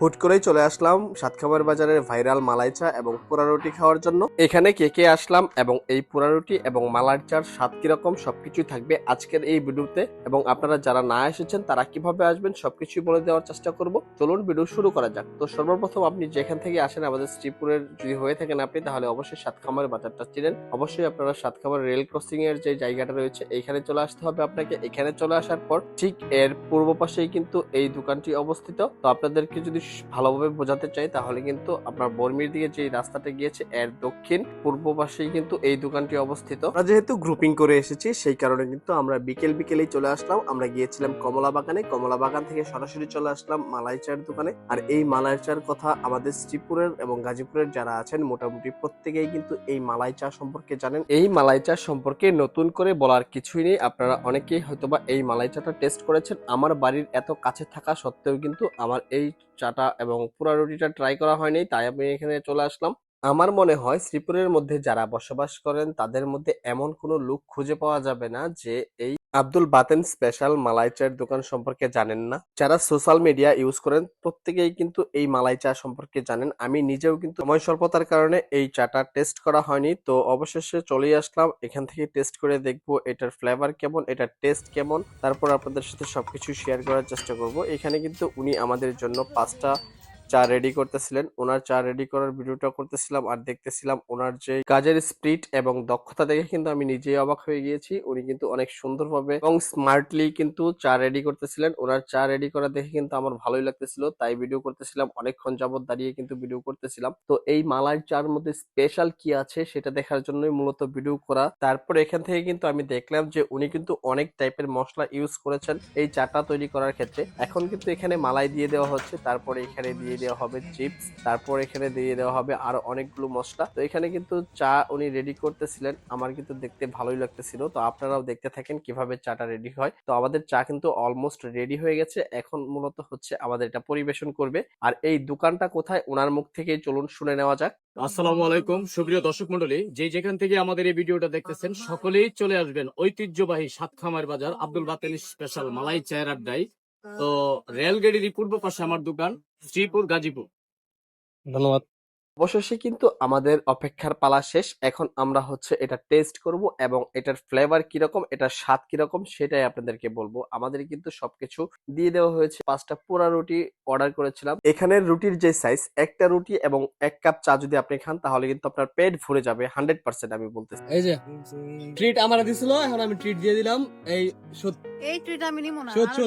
হুট করেই চলে আসলাম সাতখামার বাজারের ভাইরাল মালাই চা এবং পোড়া রুটি খাওয়ার জন্য। এখানে কে কে আসলাম এবং এই পোড়া রুটি এবং মালাই চার স্বাদ কীরকম সবকিছুই থাকবে আজকের এই ভিডিওতে এবং আপনারা যারা না এসেছেন তারা কীভাবে আসবেন সবকিছুই বলে দেওয়ার চেষ্টা করব। চলুন ভিডিও শুরু করা যাক। তো সর্বপ্রথম আপনি যেখান থেকে আসেন, আমাদের শ্রীপুরের যদি হয়ে থাকেন আপনি, তাহলে অবশ্যই সাতখামার বাজারটা চিনেন। অবশ্যই আপনারা সাতখামার রেল ক্রসিং এর যে জায়গাটা রয়েছে এখানে চলে আসতে হবে আপনাকে। এখানে চলে আসার পর ঠিক এর পূর্ব পাশেই কিন্তু এই দোকানটি অবস্থিত। তো আপনাদেরকে যদি ভালোভাবে বোঝাতে চাই তাহলে কিন্তু আপনার বর্মির দিকে যে রাস্তাটা গিয়েছে এর দক্ষিণ পূর্ব পাশেই কিন্তু এই দোকানটি অবস্থিত। আমরা যেহেতু গ্রুপিং করে এসেছি সেই কারণে কিন্তু আমরা বিকেল বিকেলেই চলে আসলাম। আমরা গিয়েছিলাম কমলা বাগানে। কমলা বাগান থেকে সরাসরি চলে আসলাম মালাই চায়ের দোকানে। আর এই মালাই চার কথা আমাদের শ্রীপুরের এবং গাজীপুরের যারা আছেন মোটামুটি প্রত্যেকেই কিন্তু এই মালাই চা সম্পর্কে জানেন। এই মালাই চা সম্পর্কে নতুন করে বলার কিছুই নেই। আপনারা অনেকেই হয়তোবা এই মালাই চাটা টেস্ট করেছেন। আমার বাড়ির এত কাছে থাকা সত্ত্বেও কিন্তু আমার এই চাটা এবং পুরা রুটিটা ট্রাই করা হয়নি তাই আমি এখানে চলে আসলাম। আমার মনে হয় শ্রীপুরের মধ্যে যারা বসবাস করেন, তাদের মধ্যে এমন কোনো লোক খুঁজে পাওয়া যাবে না যে এই আব্দুল বাতেন স্পেশাল মালাই চায়ের দোকান সম্পর্কে জানেন না। যারা সোশ্যাল মিডিয়া ইউজ করেন, প্রত্যেকেই কিন্তু এই মালাই চা সম্পর্কে জানেন। আমি নিজেও কিন্তু সময় স্বল্পতার কারণে এই চাটা টেস্ট করা হয়নি। তো অবশেষে চলে আসলাম। এখান থেকে টেস্ট করে দেখব এটার ফ্লেভার কেমন, এটার টেস্ট কেমন। তারপর আপনাদের সাথে সবকিছু শেয়ার করার চেষ্টা করব। এখানে কিন্তু উনি আমাদের জন্য পাঁচটা চা রেডি করতেছিলেন। ওনার চা রেডি করার ভিডিওটা করতেছিলাম আর দেখতেছিলাম ওনার যে কাজের স্পিড এবং দক্ষতা দেখে কিন্তু আমি নিজেই অবাক হয়ে গিয়েছি। উনি কিন্তু অনেক সুন্দরভাবে এবং স্মার্টলি কিন্তু চা রেডি করতেছিলেন। ওনার চা রেডি করা দেখে কিন্তু আমার ভালোই লাগতেছিল। তাই ভিডিও করতেছিলাম, অনেকক্ষণ যাবত দাঁড়িয়ে কিন্তু ভিডিও করতেছিলাম। তো এই মালাই চার মধ্যে স্পেশাল কি আছে সেটা দেখার জন্যই মূলত ভিডিও করা। তারপর এখান থেকে কিন্তু আমি দেখলাম যে উনি কিন্তু অনেক টাইপের মশলা ইউজ করেছেন এই চাটা তৈরি করার ক্ষেত্রে। এখন কিন্তু এখানে মালাই দিয়ে দেওয়া হচ্ছে। তারপরে এখানে দিয়ে দেওয়া হবে চিপস তারপর এখানে দিয়ে দেওয়া হবে আরও অনেকগুলো মশলা। তো এখানে কিন্তু চা উনি রেডি করতেছিলেন। আমার কিন্তু দেখতে ভালোই লাগতেছিল। তো আপনারাও দেখতে থাকেন কীভাবে চাটা রেডি হয়। তো আমাদের চা কিন্তু অলমোস্ট রেডি হয়ে গেছে। এখন মূলত হচ্ছে আমাদের এটা পরিবেশন করবে। আর এই দোকানটা কোথায় ওনার মুখ থেকে চলুন শুনে নেওয়া যাক। আসসালামু আলাইকুম। সুপ্রিয় দর্শক মন্ডলী যে যেখান থেকে আমাদের এই ভিডিওটা দেখতেছেন, সকলেই চলে আসবেন ঐতিহ্যবাহী সাতখামার বাজার আব্দুল বাতেন স্পেশাল মালাই চায়ের আড্ডায়। তো রেলগাড়ির পূর্ব পাশে আমার দোকান। শ্রীপুর গাজীপুর। ধন্যবাদ। অবশেষে কিন্তু আমাদের অপেক্ষার পালা শেষ। এখন আমরা হচ্ছে এটা টেস্ট করব এবং এটার ফ্লেভার কীরকম এটার স্বাদ কীরকম সেটাই আপনাদেরকে বলব। আমাদের কিন্তু সবকিছু দিয়ে দেওয়া হয়েছে। পাঁচটা পোড়া রুটি অর্ডার করেছিলাম। এখানের রুটির যে সাইজ একটা রুটি এবং এক কাপ চা যদি আপনি খান তাহলে কিন্তু আপনার পেট ভরে যাবে হান্ড্রেড পার্সেন্ট আমি বলতেছি। এই যে ট্রিট আমার দিছিল এখন আমি ট্রিট দিয়ে দিলাম। এই সত্যি এই ট্রিট আমি নিব না শোধ, আরও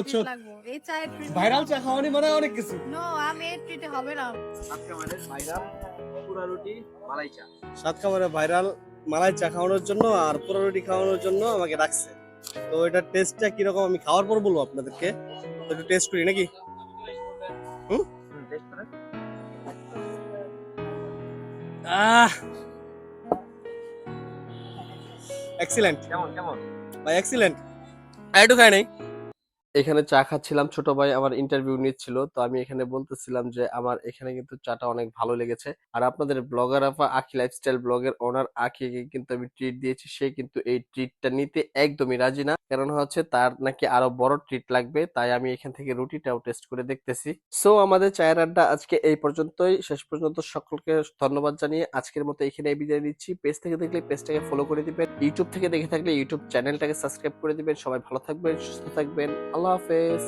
এই চায়ের ট্রিট ভাইরাল চা খাওয়ানি মানে অনেক কিছু। নো আমি এই ট্রিটে হবে না। আজকে আমাদের ভাইরাল পোড়া রুটি মালাই চা। সাত খাবারে ভাইরাল মালাই চা খাওয়ানোর জন্য আর রুটি খাওয়ানোর জন্য আমাকে ডাকছে। তো এটার টেস্টটা কীরকম আমি খাওয়ার পর বলব আপনাদেরকে। তো একটু টেস্ট করি নাকি? আহ! এক্সিলেন্ট কেমন কেমন? ভাই এক্সিলেন্ট একটু খাই নাই? এখানে চা খাচ্ছিলাম। ছোট ভাই আমার ইন্টারভিউ নিচ্ছিল। তো আমি এখানে বলতেছিলাম যে, আমার এখানে কিন্তু চাটা অনেক ভালো লেগেছে। আর আপনাদের ব্লগার আপা আখি লাইফস্টাইল ব্লগের ওনার আখিকে কিন্তু আমি ট্রিট দিয়েছি। সে কিন্তু এই ট্রিটটা নিতে একদমই রাজি না। কারণ হচ্ছে তার নাকি আরও বড় ট্রিট লাগবে। তাই আমি এখান থেকে রুটিটাও টেস্ট করে দেখতেছি। সো আমাদের চায়ের আড্ডা আজকে এই পর্যন্তই। শেষ পর্যন্ত সকলকে ধন্যবাদ জানিয়ে আজকের মতো এখানে বিদায় নিচ্ছি। পেজ থেকে দেখলে পেজটাকে ফলো করে দিবেন। ইউটিউব থেকে দেখে থাকলে ইউটিউব চ্যানেলটাকে সাবস্ক্রাইব করে দিবেন। সবাই ভালো থাকবেন, সুস্থ থাকবেন। আল্লাহ হাফেজ